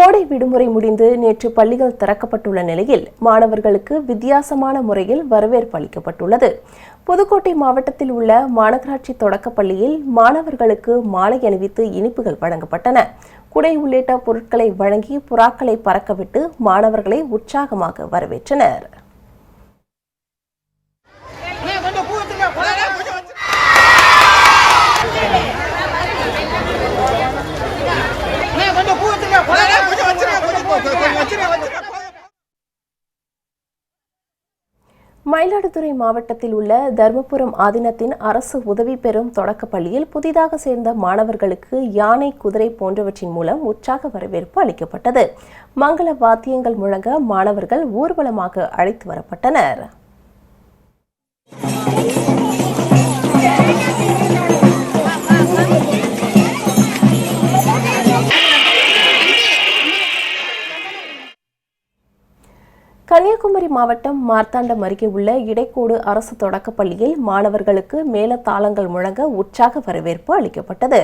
கோடை விடுமுறை முடிந்து நேற்று பள்ளிகள் திறக்கப்பட்டுள்ள நிலையில் மாணவர்களுக்கு வித்தியாசமான முறையில் வரவேற்பு அளிக்கப்பட்டுள்ளது. புதுக்கோட்டை மாவட்டத்தில் உள்ள மாநகராட்சி தொடக்கப் பள்ளியில் மாணவர்களுக்கு மாலை அணிவித்து இனிப்புகள் வழங்கப்பட்டன. குடை உள்ளிட்ட பொருட்களை வழங்கி புறாக்களை பறக்கவிட்டு மாணவர்களை உற்சாகமாக வரவேற்றனர். மயிலாடுதுறை மாவட்டத்தில் உள்ள தர்மபுரம் ஆதீனத்தின் அரசு உதவி பெறும் தொடக்கப்பள்ளியில் புதிதாக சேர்ந்த மாணவர்களுக்கு யானை குதிரை போன்றவற்றின் மூலம் உற்சாக வரவேற்பு அளிக்கப்பட்டது. மங்கள வாத்தியங்கள் முழங்க மாணவர்கள் ஊர்வலமாக அழைத்து வரப்பட்டனர். கன்னியாகுமரி மாவட்டம் மார்த்தாண்டம் அருகே உள்ள இடைக்கோடு அரசு தொடக்கப் பள்ளியில் மாணவர்களுக்கு மேலத்தாளங்கள் முழங்க உற்சாக வரவேற்பு அளிக்கப்பட்டது.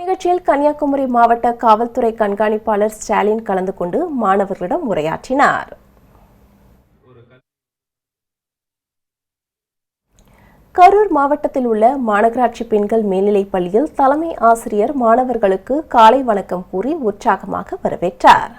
நிகழ்ச்சியில் கன்னியாகுமரி மாவட்ட காவல்துறை கண்காணிப்பாளர் ஸ்டாலின் கலந்து கொண்டு மாணவர்களிடம் உரையாற்றினார். கரூர் மாவட்டத்தில் உள்ள மாநகராட்சி பெண்கள் மேல்நிலைப் பள்ளியில் தலைமை ஆசிரியர் மாணவர்களுக்கு காலை வணக்கம் கூறி உற்சாகமாக வரவேற்றார்.